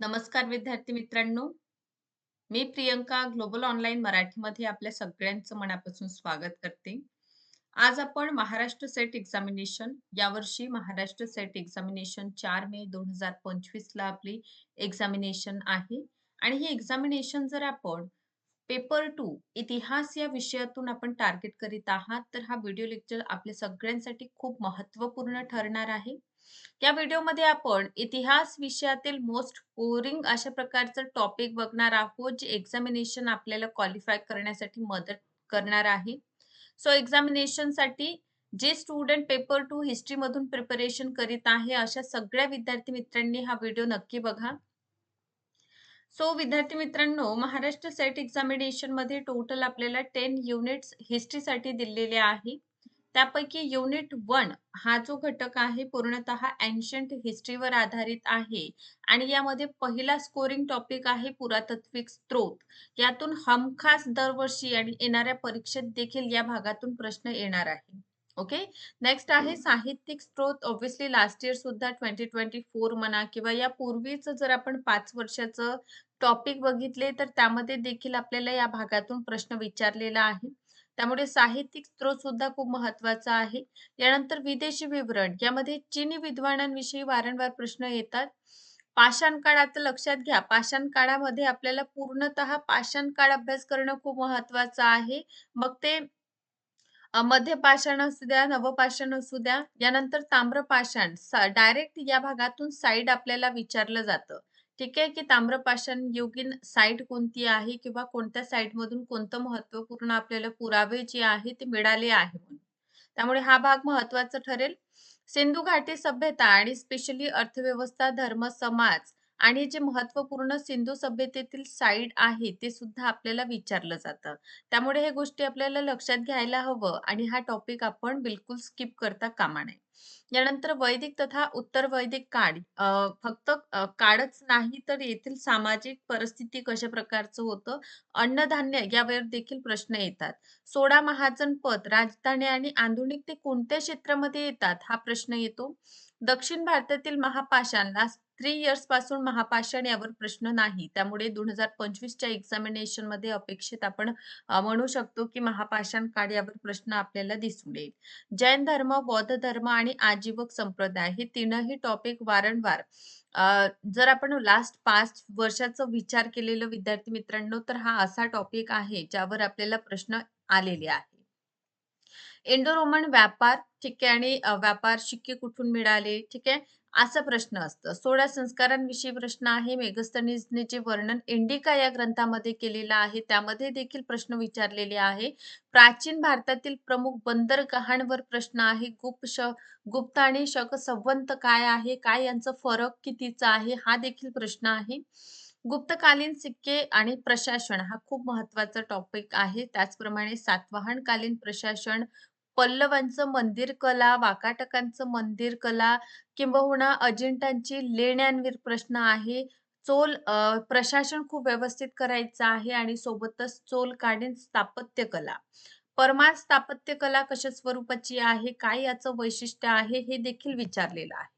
नमस्कार विद्यार्थी मित्रांनो. मी प्रियंका ग्लोबल ऑनलाईन मराठीमध्ये आपल्या सगळ्यांचं मनापासून स्वागत करते. आज आपण महाराष्ट्र सेट एक्झामिनेशन यावर्षी महाराष्ट्र सेट एक्झामिनेशन चार मे दोन हजार पंचवीस ला आपली एक्झामिनेशन आहे. आणि ही एक्झामिनेशन जर आपण पेपर टू इतिहास या विषयातून आपण टार्गेट करीत आहात तर हा व्हिडिओ लेक्चर आपल्या सगळ्यांसाठी खूप महत्त्वपूर्ण ठरणार आहे. या व्हिडिओमध्ये आपण इतिहास विषयातील मोस्ट बोरिंग अशा प्रकारचं टॉपिक बघणार आहोत जे एक्झामिनेशन आपल्याला क्वालिफाय करण्यासाठी मदत करणार आहे. सो एक्झामिनेशनसाठी जे स्टुडंट पेपर टू हिस्ट्रीमधून प्रिपरेशन करीत आहे अशा सगळ्या विद्यार्थी मित्रांनी हा व्हिडिओ नक्की बघा. सो विद्यार्थी मित्रांनो महाराष्ट्र सेट एक्झामिनेशनमध्ये टोटल आपल्याला टेन युनिट्स हिस्ट्रीसाठी दिलेले आहे. त्यापैकी युनिट वन हा जो घटक आहे पूर्णतः एन्शंट हिस्ट्रीवर आधारित आहे. आणि यामध्ये पहिला स्कोरिंग टॉपिक आहे पुरातत्विक स्त्रोत यातून हमखास दरवर्षी आणि येणाऱ्या परीक्षेत देखील या भागातून प्रश्न येणार आहे. ओके? नेक्स्ट आहे साहित्यिक स्त्रोत ऑब्विसली लास्ट इयर सुद्धा ट्वेंटी ट्वेंटी फोर म्हणा किंवा या पूर्वीच जर आपण पाच वर्षाचं टॉपिक बघितले तर त्यामध्ये देखील आपल्याला या भागातून प्रश्न विचारलेला आहे. त्यामुळे साहित्यिक स्त्रोत सुद्धा खूप महत्त्वाचा आहे. यानंतर विदेशी विवरण. यामध्ये चीनी विद्वानांविषयी वारंवार प्रश्न येतात. पाषाण काळात लक्षात घ्या. पाषाण काळामध्ये आपल्याला पूर्णतः पाषाण काळ अभ्यास करणं खूप महत्वाचं आहे. मग ते मध्य पाषाण असू द्या नवपाषाण असू द्या यानंतर ताम्रपाषाण डायरेक्ट या भागातून साईड आपल्याला विचारलं जातं. ठीक आहे की ताम्रपाषाण युगीन साईट कोणती आहे किंवा कोणत्या साईट मधून कोणतं महत्त्वपूर्ण आपल्याला पुरावे जे आहे ते मिळाले आहे म्हणून. त्यामुळे हा भाग महत्त्वाचा ठरेल. सिंधू घाटी सभ्यता आणि स्पेशली अर्थव्यवस्था धर्म समाज आणि जे महत्त्वपूर्ण सिंधू सभ्यतेतील साईड आहे ते सुद्धा आपल्याला विचारलं जातं. त्यामुळे हे गोष्टी आपल्याला लक्षात घ्यायला हवं आणि हा टॉपिक आपण बिलकुल स्किप करता कामा नये. यानंतर वैदिक तथा उत्तर वैदिक काळ. फक्त काळच नाही तर येथील सामाजिक परिस्थिती कशा प्रकारचं होतं? अन्नधान्य यावर देखील प्रश्न येतात. सोळा महाजन पद राजधानी आणि आधुनिक ते कोणत्या क्षेत्रामध्ये येतात? हा प्रश्न येतो. दक्षिण भारतातील महापाषाणला थ्री इयर्सपासून महापाषाण यावर प्रश्न नाही. त्यामुळे दोन हजार पंचवीसच्या एक्झामिनेशनमध्ये अपेक्षित आपण म्हणू शकतो की महापाषाण काळ यावर प्रश्न आपल्याला दिसून येईल. जैन धर्म बौद्ध धर्म आणि आजीवक संप्रदाय हे तीनही टॉपिक वारंवार जर आपण लास्ट पाच वर्षाचा विचार केलेलं विद्यार्थी मित्रांनो तर हा असा टॉपिक आहे ज्यावर आपल्याला प्रश्न आलेले आहे. इंडो रोमन व्यापार ठीक आहे आणि व्यापार शिक्के कुठून मिळाले? ठीक आहे असा प्रश्न असतं. सोळा संस्कारांविषयी प्रश्न आहे. मेगस्तनीजनेचे वर्णन इंडिका या ग्रंथामध्ये केलेलं आहे त्यामध्ये देखील प्रश्न विचारलेले आहे. प्राचीन भारतातील प्रमुख बंदरगाहांवर प्रश्न आहे. गुप्त श गुप्त आणि शक संवंत काय आहे? काय यांचं फरक कितीचा आहे? हा देखील प्रश्न आहे. गुप्तकालीन सिक्के आणि प्रशासन हा खूप महत्त्वाचा टॉपिक आहे. त्याचप्रमाणे सातवाहनकालीन प्रशासन पल्लवांचं मंदिर कला वाकाटकांचं मंदिर कला किंबहुना अजिंठांची लेण्यांवीर प्रश्न आहे. चोल प्रशासन खूप व्यवस्थित करायचं आहे आणि सोबतच चोल काढीन स्थापत्य कला. परमार स्थापत्य कला कशा स्वरूपाची आहे? काय याचं वैशिष्ट्य आहे? हे देखील विचारलेलं आहे.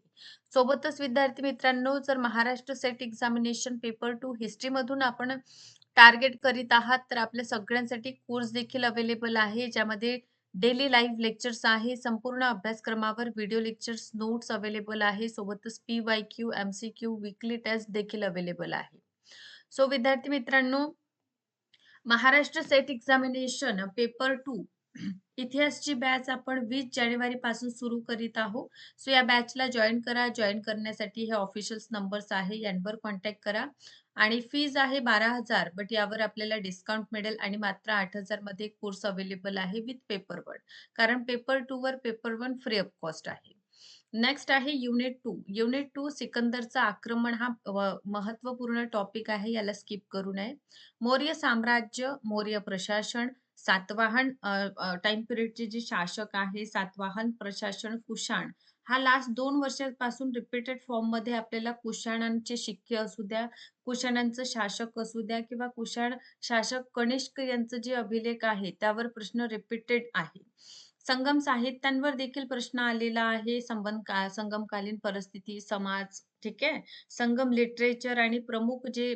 सोबतच विद्यार्थी मित्रांनो जर Maharashtra set examination paper two history मधून आपण टार्गेट करीत आहात तर आपल्या सगळ्यांसाठी कोर्स देखील अवेलेबल आहे ज्यामध्ये डेली लाईव्ह लेक्चर्स आहे. संपूर्ण अभ्यासक्रमावर व्हिडिओ लेक्चर्स नोट्स अवेलेबल आहे. सोबतच P Y Q M C Q weekly test देखील अवेलेबल आहे. सो विद्यार्थी मित्रांनो Maharashtra set examination paper two इतिहासची batch आपण वीस जानेवारी पासून सुरू करीत आहोत. सो या बॅचला जॉईन करा. जॉईन करण्यासाठी हे ऑफिशियल नंबर्स आहे. यांवर कॉन्टॅक्ट करा. आणि फीज आहे बारा हजार बट यावर आपल्याला डिस्काउंट मिळेल आणि मात्र आठ हजारमध्ये कोर्स अवेलेबल आहे विथ पेपर वन कारण पेपर टू वर paper one free of cost आहे. नेक्स्ट आहे युनिट टू युनिट टू सिकंदरचा आक्रमण हा महत्त्वपूर्ण टॉपिक आहे याला स्किप करू नये. मौर्य साम्राज्य मौर्य प्रशासन सातवाहन टाइम पिरियडचे जे शासक आहे सातवाहन प्रशासन कुशाण हा लास्ट दोन वर्षांपासून रिपीटेड फॉर्ममध्ये आपल्याला कुशाणांचे शिक्के असू द्या कुशाणांचं शासक असू द्या किंवा कुशाण शासक कनिष्क यांचं जे अभिलेख आहे त्यावर प्रश्न रिपीटेड आहे संगम साहित्यांवर देखील प्रश्न आलेला आहे. संबंध का संगमकालीन परिस्थिती, समाज, ठीक आहे. संगम लिटरेचर आणि प्रमुख जे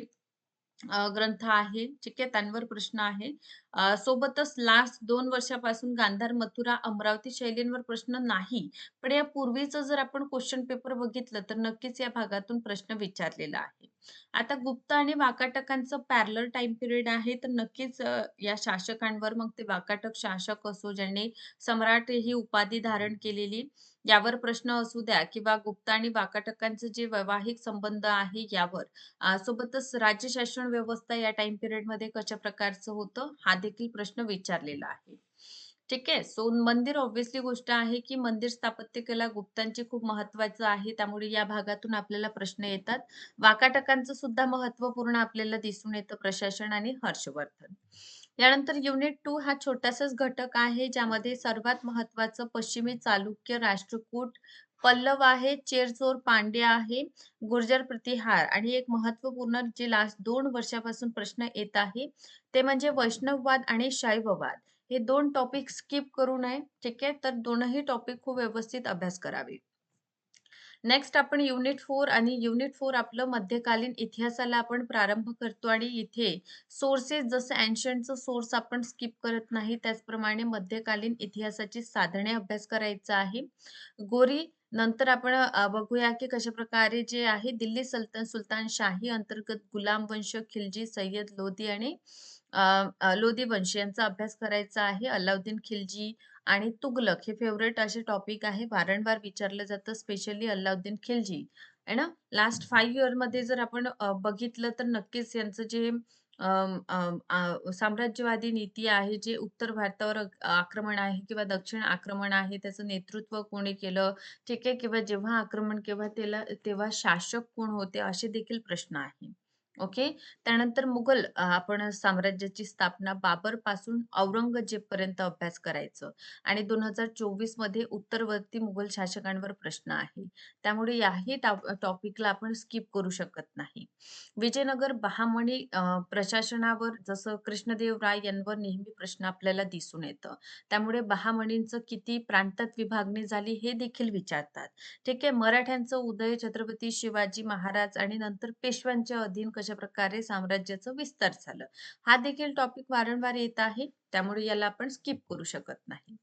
अ, ग्रंथ आहे, ठीक आहे. त्यांवर प्रश्न आहे. अ, सोबतच लास्ट 2 वर्षापासून गांधार, मथुरा, अमरावती शैलींवर प्रश्न नाही. पण या पूर्वीचं जर आपण क्वेश्चन पेपर बघितलं, तर नक्कीच या भागातून प्रश्न विचारलेला आहे. आता गुप्त आणि वाकाटकांचं पॅरलल टाईम पिरियड आहे, तर नक्कीच अ, या शासकांवर मग ते वाकाटक शासक असो, ज्यांनी सम्राट ही उपाधी धारण केलेली, यावर प्रश्न असू द्या किंवा गुप्त आणि वाकाटकांचं जे वैवाहिक संबंध आहे यावर. सोबतच राज्य शासन व्यवस्था या टाइम पिरियडमध्ये कशा प्रकारचं होतं, हा देखील प्रश्न विचारलेला आहे. ठीक आहे. सो मंदिर ऑब्व्हियसली गोष्ट आहे, की मंदिर स्थापत्यकला गुप्तांची खूप महत्त्वाचं आहे. त्यामुळे या भागातून आपल्याला प्रश्न येतात. वाकाटकांचं सुद्धा महत्त्वपूर्ण आपल्याला दिसून येतं प्रशासन आणि हर्षवर्धन. यानंतर युनिट टू हा छोटासाच घटक आहे, ज्यामध्ये सर्वात महत्वाचं पश्चिमी चालुक्य राष्ट्रकूट, पल्लव आहे, चेरचोर पांडे आहे, गुर्जर प्रतिहार आणि एक महत्त्वपूर्ण जे लास्ट दोन वर्षापासून प्रश्न येत आहे, ते म्हणजे वैष्णववाद आणि शैववाद. हे दोन टॉपिक स्किप करू नये. ठीक आहे. तर दोनही टॉपिक खूप व्यवस्थित अभ्यास करावे. नेक्स्ट आपण युनिट फोर आणि युनिट फोर आपलं मध्यकालीन इतिहासाला आपण प्रारंभ करतो आणि इथे सोर्सेस जसं अँशंटचं सोर्स आपण स्किप करत नाही, त्याचप्रमाणे मध्यकालीन इतिहासाची साधने अभ्यास करायचा आहे. गोरी नंतर आपण बघूया की कशाप्रकारे जे आहे दिल्ली सल्तन सुलतानशाही अंतर्गत गुलाम वंश, खिलजी, सय्यद लोधी आणि लोधी वंश यांचा अभ्यास करायचा आहे. अल्लाउद्दीन खिलजी आणि तुगलक हे फेव्हरेट असे टॉपिक आहे. वारंवार विचारलं जातं, स्पेशली अल्लाउद्दीन खिलजी आहे ना. लास्ट 5 इयरमध्ये जर आपण अ, बघितलं तर नक्कीच यांचं जे साम्राज्यवादी नीती आहे, जे उत्तर भारतावर आक्रमण आहे किंवा दक्षिण आक्रमण आहे, त्याचं नेतृत्व कोणी केलं, ठीक आहे. किंवा जेव्हा आक्रमण केव्हा त्याला तेव्हा शासक कोण होते, असे देखील प्रश्न आहे. ओके. त्यानंतर मुघल अ, आपण साम्राज्याची स्थापना बाबरपासून औरंगजेब पर्यंत अभ्यास करायचं आणि 2024 मध्ये उत्तरवर्ती मुघल शासकांवर प्रश्न आहे. त्यामुळे याही टॉपिकला आपण स्किप करू शकत नाही. विजयनगर बहामणी अ, प्रशासनावर जसं कृष्णदेव राय यांवर नेहमी प्रश्न आपल्याला दिसून येतं. त्यामुळे बहामणींचं किती प्रांतात विभागणी झाली हे देखील विचारतात. ठीक आहे. मराठ्यांचं उदय, छत्रपती शिवाजी महाराज आणि नंतर पेशव्यांच्या अधीन कशाप्रकारे साम्राज्याचं विस्तार झालं. हा देखील टॉपिक वारंवार येत आहे. त्यामुळे याला आपण स्किप करू शकत नाही.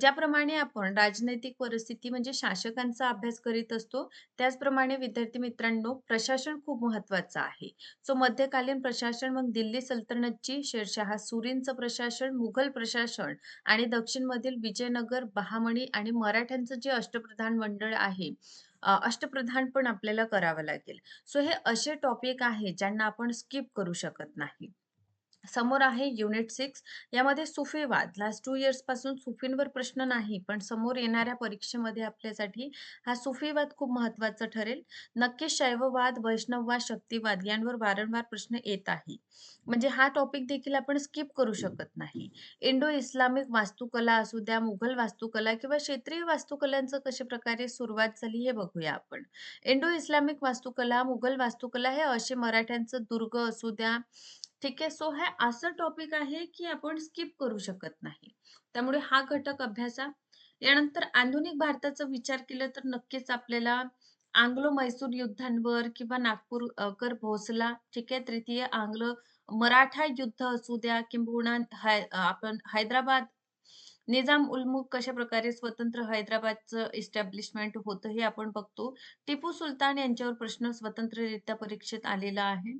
ज्याप्रमाणे आपण राजनैतिक परिस्थिती म्हणजे शासकांचा अभ्यास करीत असतो, त्याचप्रमाणे विद्यार्थी मित्रांनो, प्रशासन खूप महत्वाचं आहे. सो मध्यकालीन प्रशासन मग दिल्ली सल्तनतची शेरशाह सुरींचं प्रशासन, मुघल प्रशासन आणि दक्षिणमधील विजयनगर, बहामणी आणि मराठ्यांचं जे अष्टप्रधान मंडळ आहे, अ, अष्टप्रधान पण आपल्याला करावं लागेल. सो हे असे टॉपिक आहेत, ज्यांना आपण स्किप करू शकत नाही. समोर आहे युनिट सिक्स यामध्ये सुफीवाद. लास्ट टू इयर्सपासून सुफींवर प्रश्न नाही, पण समोर येणाऱ्या परीक्षेमध्ये आपल्यासाठी हा सुफीवाद खूप महत्त्वाचा ठरेल. नक्की शैववाद, वैष्णववाद, शक्तिवाद यांवर वारंवार प्रश्न येत आहे. म्हणजे हा टॉपिक देखील आपण स्किप करू शकत नाही. इंडो इस्लामिक वास्तुकला असू द्या, मुघल वास्तुकला किंवा क्षेत्रीय वास्तुकलांचं कशाप्रकारे सुरुवात झाली हे बघूया आपण. इंडो इस्लामिक वास्तुकला, मुघल वास्तुकला हे असे मराठ्यांचं दुर्ग असू द्या, ठीक आहे. सो हे असं टॉपिक आहे, की आपण स्किप करू शकत नाही. त्यामुळे हा घटक अभ्यासा. यानंतर आधुनिक भारताचा विचार केला तर नक्कीच आपल्याला आंग्लो मैसूर युद्धांवर किंवा नागपूरकर भोसला, ठीक आहे. तृतीय आंग्ल मराठा युद्ध असू द्या किंबहुना हाय आपण हैदराबाद निजाम उलमुख कशा कशाप्रकारे स्वतंत्र हैदराबादचं इस्टॅब्लिशमेंट होतं हे आपण बघतो. टिपू सुलतान यांच्यावर प्रश्न स्वतंत्ररित्या परीक्षेत आलेला आहे.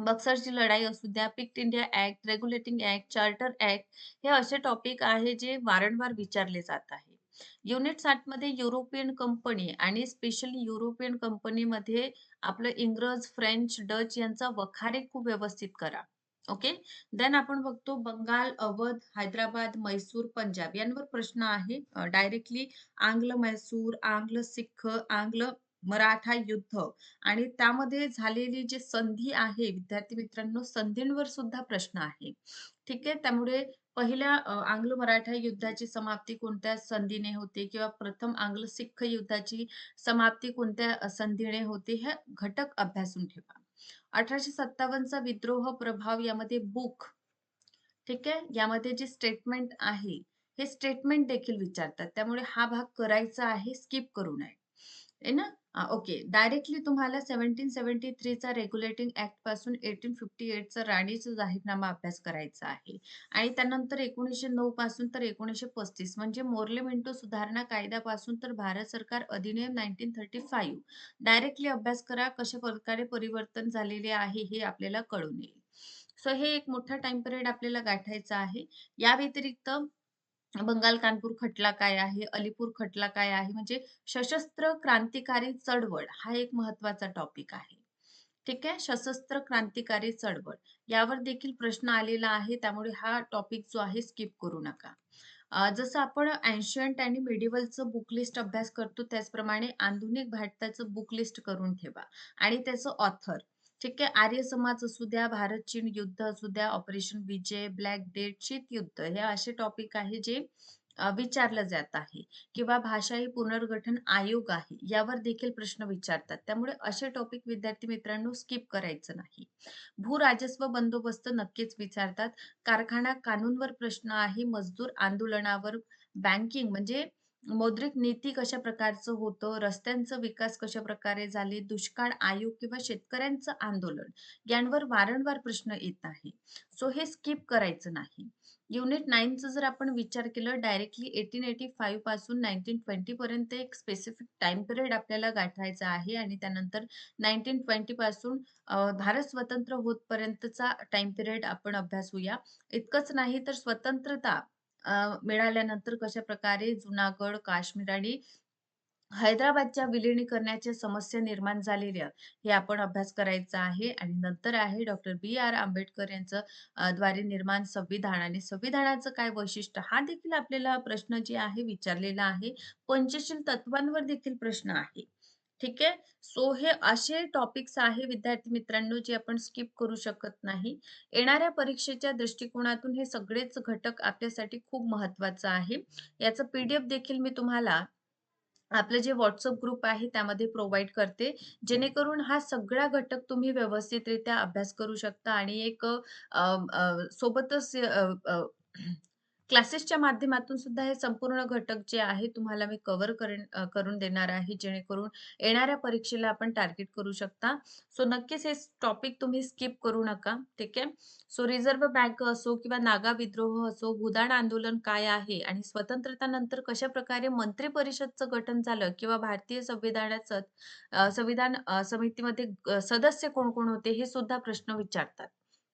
बक्सरची लढाई असू द्या, Pitt India act regulating act charter act हे असे टॉपिक आहे जे वारंवार विचारले जात आहे. युनिट साठमध्ये युरोपियन कंपनी आणि स्पेशली युरोपियन कंपनीमध्ये आपलं इंग्रज, फ्रेंच, डच यांचा वखारे खूप व्यवस्थित करा. ओके. देन आपण बघतो बंगाल, अवध, हैदराबाद, मैसूर पंजाब यांवर प्रश्न आहे. डायरेक्टली आंग्ल मैसूर आंग्ल-सिख, मराठा युद्ध आणि त्यामध्ये झालेली जी संधी आहे, विद्यार्थी मित्रांनो, संधींवर सुद्धा प्रश्न आहे. ठीक आहे. त्यामुळे पहिल्या आंग्ल-मराठा युद्धाची समाप्ती कोणत्या संधीने होते किंवा प्रथम आंग्ल-सिख युद्धाची समाप्ती कोणत्या संधीने होते, हे घटक अभ्यासून ठेवा. 1857 चा विद्रोह प्रभाव यामध्ये बुक ठीक आहे. यामध्ये जे स्टेटमेंट आहे, हे स्टेटमेंट देखील विचारतात. त्यामुळे हा भाग करायचा आहे, स्किप करू नये. ना? ओके. डायरेक्टली तुम्हाला सेव्हन्टीन सेव्हन्टी थ्रीचा रेग्युलेटिंग ऍक्टपासून 1858 चा राणीचा जाहीरनामा अभ्यास करायचा आहे आणि त्यानंतर 1909 पासून तर 1935 म्हणजे मोर्ले मिंटो सुधारणा कायद्यापासून तर भारत सरकार अधिनियम 1935 डायरेक्टली अभ्यास करा. कशा प्रकारे परिवर्तन झालेले आहे हे आपल्याला कळून येईल. सो हे एक मोठा टाइम पिरियड आपल्याला गाठायचा आहे. या व्यतिरिक्त बंगाल कानपूर खटला काय आहे? अलीपूर खटला काय आहे? म्हणजे सशस्त्र क्रांतिकारी चळवळ हा एक महत्त्वाचा टॉपिक आहे. ठीक आहे. सशस्त्र क्रांतिकारी चळवळ यावर देखील प्रश्न आलेला आहे. त्यामुळे हा टॉपिक जो आहे स्किप करू नका. जसं आपण एन्शियंट आणि मेडिवलचं बुक लिस्ट अभ्यास करतो त्याचप्रमाणे आधुनिक भारताचं बुक लिस्ट करून ठेवा आणि त्याचं ऑथर ठीक आहे. आर्य समाज असू द्या, भारत-चीन युद्ध असू द्या, ऑपरेशन विजय, ब्लॅक डेट शीत युद्ध हे असे टॉपिक आहे जे विचारलं जात आहे किंवा भाषा ही पुनर्गठन आयोग आहे यावर देखील प्रश्न विचारतात. त्यामुळे असे टॉपिक विद्यार्थी मित्रांनो स्किप करायचं नाही. भू-राजस्व बंदोबस्त नक्कीच विचारतात. कारखाना कानूनवर प्रश्न आहे. मजदूर आंदोलनावर बँकिंग म्हणजे मौद्रिक नीती कशा प्रकारचं होतं, रस्त्यांचा विकास कशा प्रकारे झाले, दुष्काळ आयोग किंवा शेतकऱ्यांचं आंदोलन यांवर वारंवार प्रश्न येत आहे. सो हे स्किप करायचं नाही. युनिट 9चा जर आपण विचार केला डायरेक्टली 1885 पासून 1920 पर्यंत एक स्पेसिफिक टाइम पिरियड आपल्याला गाठायचा आहे आणि त्यानंतर 1920 पासून भारत स्वतंत्र होतपर्यंतचा टाइम पिरियड आपण अभ्यासूया. इतकंच नाही तर स्वतंत्रता अ, मिळाल्यानंतर कशाप्रकारे जुनागड, काश्मीर आणि हैदराबादच्या विलिनीकरणाच्या समस्या निर्माण झालेल्या हे आपण अभ्यास करायचा आहे आणि नंतर आहे डॉक्टर बी आर आंबेडकर यांचं अ, द्वारे निर्माण संविधान आणि संविधानाचं काय वैशिष्ट्य हा देखील आपल्याला प्रश्न जे आहे विचारलेला आहे. पंचशील तत्वांवर देखील प्रश्न आहे. ठीक आहे. सो हे असे टॉपिक्स आहे विद्यार्थी मित्रांनो जे आपण स्किप करू शकत नाही. येणाऱ्या परीक्षेच्या दृष्टिकोनातून हे सगळेच घटक आपल्यासाठी खूप महत्वाचं आहे. याचं पीडीएफ देखील मी तुम्हाला आपलं जे व्हॉट्सअप ग्रुप आहे त्यामध्ये प्रोव्हाइड करते. जेणेकरून हा सगळा घटक तुम्ही व्यवस्थितरित्या अभ्यास करू शकता आणि एक आ, आ, सोबतच क्लासेसच्या माध्यमातून सुद्धा हे संपूर्ण घटक जे आहे तुम्हाला मी कव्हर करेन करून देणार आहे. जेणेकरून येणाऱ्या परीक्षेला आपण टार्गेट करू शकता. सो नक्कीच हे टॉपिक तुम्ही स्किप करू नका. ठीक आहे. सो रिझर्व्ह बँक असो किंवा नागा विद्रोह असो, भूदान आंदोलन काय आहे आणि स्वतंत्रतानंतर कशाप्रकारे मंत्री परिषदचं गठन झालं किंवा भारतीय संविधानाचं संविधान समितीमध्ये सदस्य कोण-कोण होते हे सुद्धा प्रश्न विचारतात.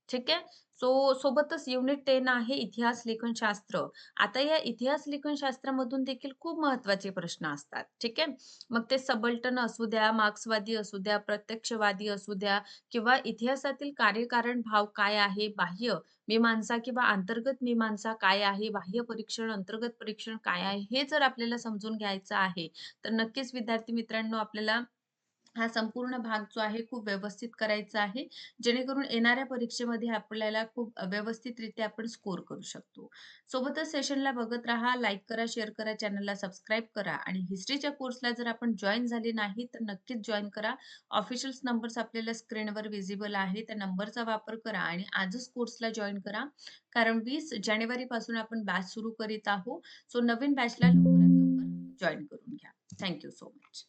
ठीक आहे. सो सोबतच युनिट टेन आहे इतिहास लेखनशास्त्र. आता या इतिहास लेखनशास्त्रामधून देखील खूप महत्त्वाचे प्रश्न असतात. ठीक आहे. मग ते सबल्टन असू द्या, मार्क्सवादी असू द्या, प्रत्यक्षवादी असू द्या किंवा इतिहासातील कार्यकारण भाव काय आहे, बाह्य मीमांसा किंवा अंतर्गत मीमांसा काय आहे, बाह्य परीक्षण, अंतर्गत परीक्षण काय आहे, हे जर आपल्याला समजून घ्यायचं आहे, तर नक्कीच विद्यार्थी मित्रांनो आपल्याला हा संपूर्ण भाग जो आहे खूप व्यवस्थित करायचा आहे. जेणेकरून येणाऱ्या परीक्षेमध्ये आपल्याला खूप व्यवस्थितरित्या आपण स्कोर करू शकतो. सोबतच सेशनला बघत राहा, लाईक करा, शेअर करा, चॅनलला सबस्क्राईब करा आणि हिस्ट्रीच्या कोर्सला जर आपण जॉईन झाले नाही, तर नक्कीच जॉईन करा. ऑफिशियल्स नंबर्स आपल्याला स्क्रीनवर व्हिजिबल आहे. त्या नंबरचा वापर करा आणि आजच कोर्सला जॉईन करा. कारण वीस जानेवारीपासून आपण बॅच सुरू करीत आहोत. सो नवीन बॅचला लवकरात लवकर जॉईन करून घ्या. Thank so much.